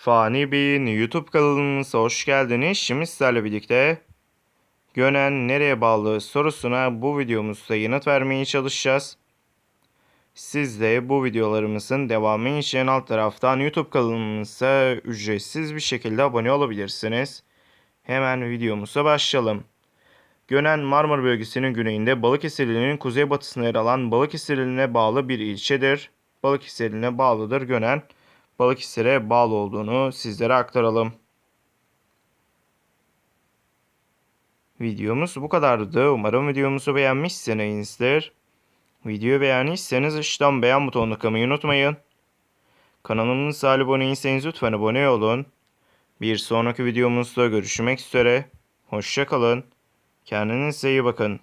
Fani Bey'in YouTube kanalımıza hoş geldiniz. Şimdi sizlerle birlikte Gönen nereye bağlı sorusuna bu videomuzda yanıt vermeye çalışacağız. Siz de bu videolarımızın devamı için alt taraftan YouTube kanalımıza ücretsiz bir şekilde abone olabilirsiniz. Hemen videomuza başlayalım. Gönen Marmara bölgesinin güneyinde Balıkesir ilinin kuzeybatısına yer alan Balıkesir iline bağlı bir ilçedir. Balıkesir iline bağlıdır Gönen. Balıkesir'e bağlı olduğunu sizlere aktaralım. Videomuz bu kadardı. Umarım videomuzu beğenmişsinizdir. Videoyu beğendiyseniz aşağıdan beğen butonuna kılmayı unutmayın. Kanalımıza abone değilseniz lütfen abone olun. Bir sonraki videomuzda görüşmek üzere. Hoşçakalın. Kendinize iyi bakın.